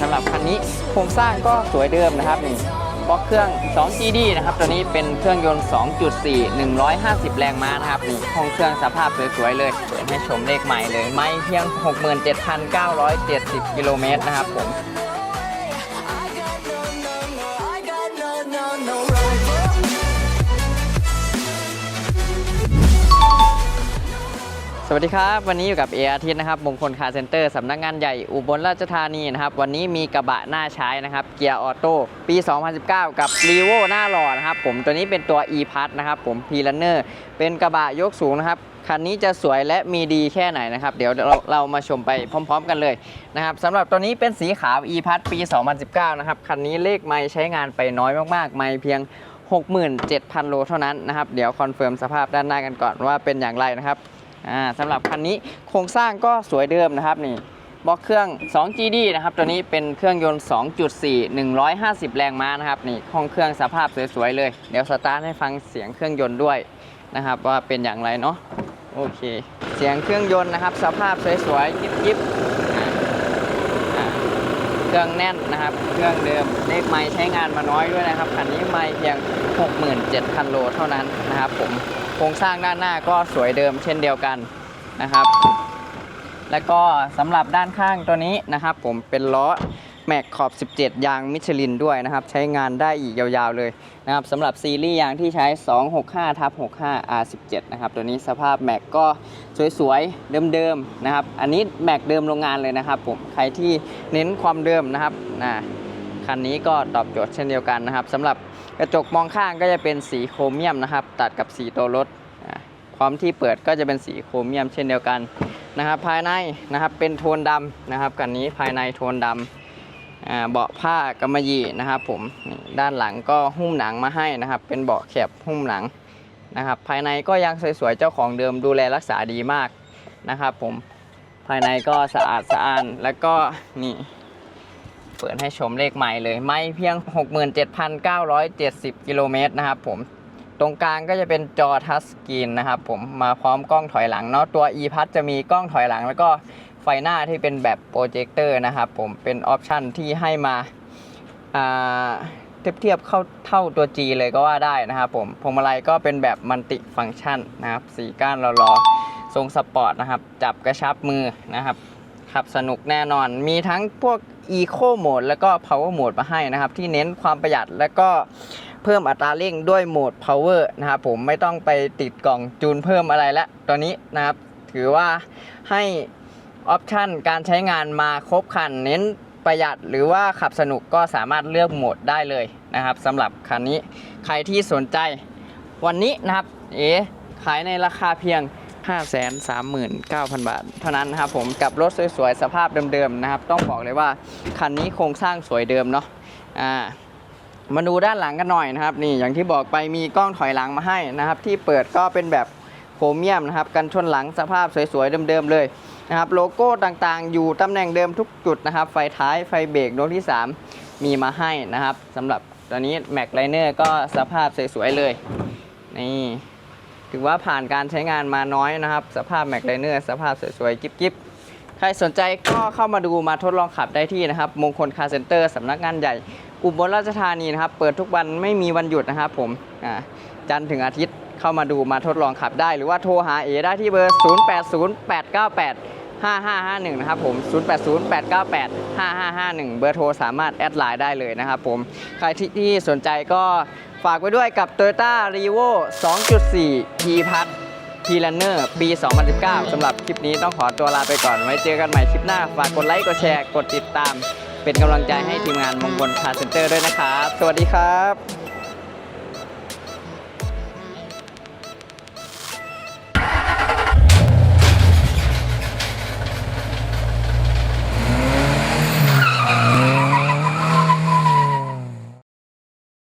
สำหรับคันนี้โครงสร้างก็สวยเดิมนะครับนี่บล็อกเครื่อง 2GD นะครับ ตัวนี้เป็นเครื่องยนต์ 2.4 150 แรงม้านะครับนี่ห้องเครื่องสภาพสวยๆเลยเปิดให้ชมเลขใหม่เลย ไม่เพียง 67,970 กิโลเมตรนะครับผม สวัสดีครับ วันนี้อยู่กับเออาทิตย์นะครับมงคลคาร์เซ็นเตอร์สำนักงานใหญ่อุบลราชธานีนะครับ วันนี้มีกระบะหน้าใช้นะครับ เกียร์ออโต้ปี 2019 กับ r ีโวหน้าหล่อนะครับ ผมตัวนี้เป็นตัว e p a s นะครับ ผม p ี r u n n e r เป็นกระบะยกสูงนะครับ คันนี้จะสวยและมีดีแค่ไหนนะครับ เดี๋ยวเราเรามาชมไปพร้อม ๆ กันเลยนะครับสำหรับตัวนี้เป็นสีขาว e p a s ปี 2019 นะครับ คันนี้เลขไม่ใช้งานไปน้อยมากๆ ไม่เพียง67,000 โลเท่านั้นนะครับ เดี๋ยวคอนเฟิร์มสภาพด้านหน้ากันก่อนว่าเป็นอย่างไรนะครับ อ่าสำหรับคันนี้โครงสร้างก็สวยเดิมนะครับนี่บล็อกเครื่อง 2GD นะครับ ตัวนี้เป็นเครื่องยนต์ 2.4 150 แรงม้านะครับ นี่ห้องเครื่องสภาพสวยๆเลย เดี๋ยวสตาร์ทให้ฟังเสียงเครื่องยนต์ด้วยนะครับ ว่าเป็นอย่างไรเนาะ โอเค เสียงเครื่องยนต์นะครับ สภาพสวยๆยิบๆ รื่องแน่นนะครับ เครื่องเดิมเลขไม้ใช้งานมาน้อยด้วยนะครับคันนี้ไม่เพียง 67,000 โลเท่านั้นนะครับผมโครงสร้างด้านหน้าก็สวยเดิมเช่นเดียวกันนะครับ แล้วก็สำหรับด้านข้างตัวนี้นะครับ ผมเป็นล้อ แม็กขอบ 17 ยางมิชลินด้วยนะครับ ใช้งานได้อีกยาวๆเลยนะครับสำหรับซีรีส์ยางที่ใช้ 265ทับ65 R17 นะครับ ตัวนี้สภาพแม็กก็สวยๆ เดิมๆนะครับ อันนี้แม็กเดิมโรงงานเลยนะครับผม ใครที่เน้นความเดิมนะครับนะคันนี้ก็ตอบโจทย์เช่นเดียวกันนะครับสำหรับกระจกมองข้างก็จะเป็นสีโครเมียมนะครับ ตัดกับสีตัวรถอ่ามที่เปิดก็จะเป็นสีโครเมียมเช่นเดียวกันนะครับ ภายในนะครับเป็นโทนดำนะครับกันนี้ภายในโทนดำ เบาะผ้ากำมะหยี่นะครับผมด้านหลังก็หุ้มหนังมาให้นะครับ เป็นเบาะแคบหุ้มหนังนะครับ ภายในก็ยังสวยๆเจ้าของเดิมดูแลรักษาดีมากนะครับ ผมภายในก็สะอาดสะอ้านแล้วก็นี่เปิดให้ชมเลขใหม่เลย ไม่เพียง 67,970 กิโลเมตรนะครับผมตรงกลางก็จะเป็นจอทัชสกรีนนะครับผมมาพร้อมกล้องถอยหลังเนาะตัว e p a s จะมีกล้องถอยหลังแล้วก็ ไฟหน้าที่เป็นแบบโปรเจคเตอร์นะครับผมเป็นออปชันที่ให้มาเทียบเทียบเข้าเท่าตัว G เลยก็ว่าได้นะครับผมพวงมาลัยก็เป็นแบบมัลติฟังชันนะครับสีก้านรอๆทรงสปอร์ตนะครับ จับกระชับมือนะครับขับสนุกแน่นอนมีทั้งพวก Eco Mode แล้วก็ Power Mode มาให้นะครับ ที่เน้นความประหยัดแล้วก็เพิ่มอัตราเร่งด้วยโหมด Power นะครับผมไม่ต้องไปติดกล่องจูนเพิ่มอะไรแล้วตัวนี้นะครับ ถือว่าให้ ออปชันการใช้งานมาครบคันเน้นประหยัดหรือว่าขับสนุกก็สามารถเลือกโหมดได้เลยนะครับสำหรับคันนี้ใครที่สนใจวันนี้นะครับเอ๋ขายในราคาเพียง 539,000 บาท เท่านั้นนะครับผมกับรถสวยๆ สภาพเดิมๆนะครับ ต้องบอกเลยว่าคันนี้โครงสร้างสวยเดิมเนาะอ่ามาดูด้านหลังกันหน่อยนะครับ นี่อย่างที่บอกไปมีกล้องถอยหลังมาให้นะครับ ที่เปิดก็เป็นแบบ โครเมียมนะครับกันชนหลังสภาพสวยๆเดิมๆเลยนะครับโลโก้ต่างๆ อยู่ตำแหน่งเดิมทุกจุดนะครับ ไฟท้ายไฟเบรกดวงที่ 3 มีมาให้นะครับสำหรับตอนนี้แม็กไลเนอร์ก็สภาพสวยๆเลยนี่ถือว่าผ่านการใช้งานมาน้อยนะครับ สภาพแม็กไลเนอร์สภาพสวยๆกิ๊บๆใครสนใจก็เข้ามาดูมาทดลองขับได้ที่นะครับ มงคลคาร์เซ็นเตอร์สำนักงานใหญ่ อุบลราชธานีนะครับ เปิดทุกวันไม่มีวันหยุดนะครับผมอ่า จันทร์ถึงอาทิตย์เข้ามาดูมาทดลองขับได้ หรือว่าโทรหาเอได้ที่เบอร์ 080898 5551 นะครับผม 080898 5551 เบอร์โทรสามารถแอดไลน์ได้เลยนะครับผม ใครที่ที่สนใจก็ฝากไว้ด้วยกับ Toyota r e v o 2.4 P p a s P Runner ปี 2019 สำหรับคลิปนี้ต้องขอตัวลาไปก่อน ไว้เจอกันใหม่คลิปหน้า ฝากกดไลค์ กดแชร์ กดติดตาม เป็นกำลังใจให้ทีมงานมงคลคาร์เซ็นเตอร์ด้วยนะครับ สวัสดีครับ